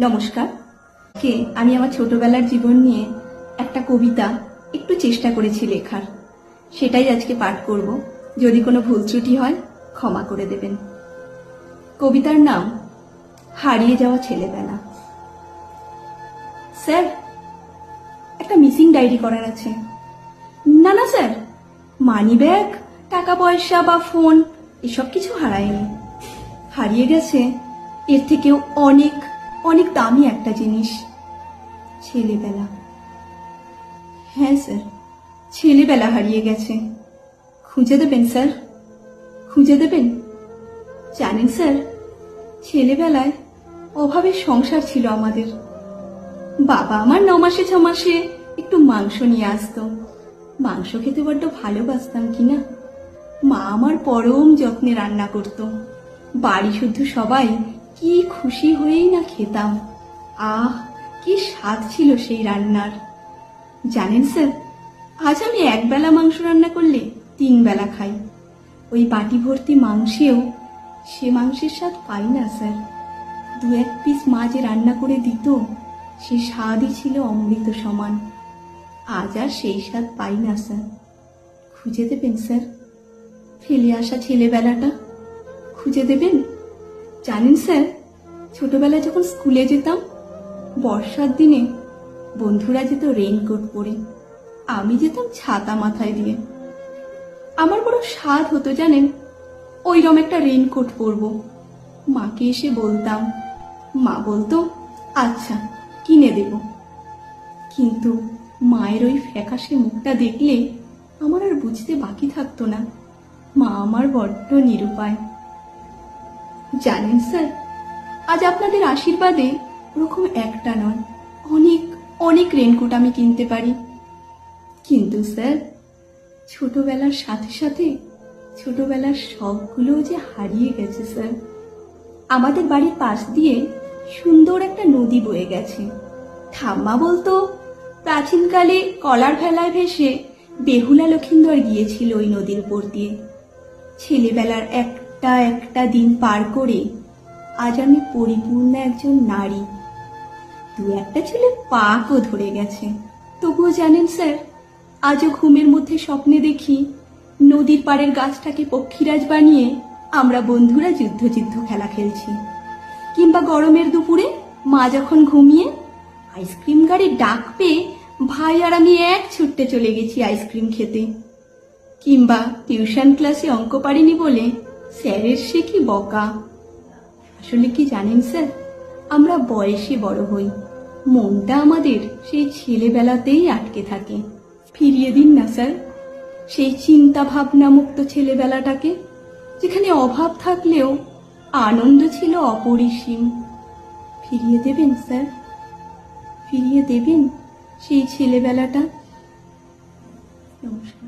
নমস্কার। কে, আমি আমার ছোটবেলার জীবন নিয়ে একটা কবিতা, একটু চেষ্টা করেছি লেখার। সেটাই আজকে পাঠ করব। যদি কোনো ভুল ত্রুটি হয়, ক্ষমা করে দেবেন। কবিতার নাম, হারিয়ে যাওয়া ছেলেবেলা। স্যার, একটা মিসিং ডায়েরি করার আছে। না না, স্যার। মানি ব্যাগ, টাকা পয়সা বা ফোন, এসব কিছু হারায়নি। হারিয়ে গেছে, এর থেকেও অনেক অনেক দামি একটা জিনিস। ছেলেবেলা। হ্যাঁ স্যার। ছেলেবেলা হারিয়ে গেছে। খুঁজে দেবেন, স্যার? খুঁজে দেবেন? জানেন, স্যার, ছেলেবেলায় অভাবের সংসার ছিল আমাদের। বাবা আমার ন মাসে, ছ মাসে একটু মাংস নিয়ে আসতো। মাংস খেতে বড্ড ভালোবাসতাম, কি না? মা আমার পরম যত্নে রান্না করত। বাড়ি শুদ্ধ সবাই কি খুশি হয়েই না খেতাম। আহ, কি স্বাদ ছিল সেই রান্নার। জানেন স্যার, আজ আমি একবেলা মাংস রান্না করলে তিন বেলা খাই। ওই বাটি ভর্তি মাংসেও সে মাংসের স্বাদ পাই না স্যার। দু এক পিস মা যে রান্না করে দিত, সে স্বাদই ছিল অমৃত সমান। আজ আর সেই স্বাদ পাই না স্যার। খুঁজে দেবেন স্যার? ফেলে আসা ছেলেবেলাটা? খুঁজে দেবেন? জানেন স্যার, ছোটবেলায় যখন স্কুলে যেতাম, বর্ষার দিনে বন্ধুরা যেত রেইনকোট পরে, আমি যেতাম ছাতা মাথায় দিয়ে। আমার বড় স্বাদ হতো, জানেন ওইরকম একটা রেইনকোট পরবো। মাকে এসে বলতাম, মা বলতো আচ্ছা কিনে দেব। কিন্তু মায়ের ওই ফ্যাকাশে মুখটা দেখলে আমার আর বুঝতে বাকি থাকতো না। মা আমার বড্ড নিরুপায়। জানেন, স্যার? আজ আপনাদের আশীর্বাদে ওরকম একটা নয়, অনেক অনেক রেনকোট আমি কিনতে পারি। কিন্তু, স্যার, ছোটবেলার সাথে সাথে ছোটবেলার শখগুলোও যে হারিয়ে গেছে, স্যার। আমাদের বাড়ির পাশ দিয়ে সুন্দর একটা নদী বয়ে গেছে। ঠাম্মা বলতো, প্রাচীনকালে কলার ভেলায় ভেসে বেহুলা লক্ষিন্দর গিয়েছিল ওই নদীর উপর দিয়ে। ছেলেবেলার একটা একটা দিন পার করে আজ আমি পরিপূর্ণ একজন নারী। দু একটা ছেলে পাকও ধরে গেছে। তবুও জানেন স্যার, আজও ঘুমের মধ্যে স্বপ্নে দেখি নদীর পাড়ের গাছটাকে পক্ষীরাজ বানিয়ে আমরা বন্ধুরা যুদ্ধ যুদ্ধ খেলা খেলছি। কিংবা গরমের দুপুরে মা যখন ঘুমিয়ে আইসক্রিম গাড়ির ডাক পেয়ে ভাই আর আমি এক ছুটতে চলে গেছি আইসক্রিম খেতে। কিংবা টিউশন ক্লাসে অঙ্ক পারিনি বলে স্যারের সে কি বকা? আসলে কি জানেন স্যার? আমরা বয়সে বড় হই। মনটা আমাদের সেই ছেলেবেলাতেই আটকে থাকে। ফিরিয়ে দিন না, স্যার। সেই চিন্তা ভাবনা মুক্ত ছেলেবেলাটাকে, যেখানে অভাব থাকলেও আনন্দ ছিল অপরিসীম। ফিরিয়ে দেবেন, স্যার? ফিরিয়ে দেবেন সেই ছেলেবেলাটা? নমস্কার।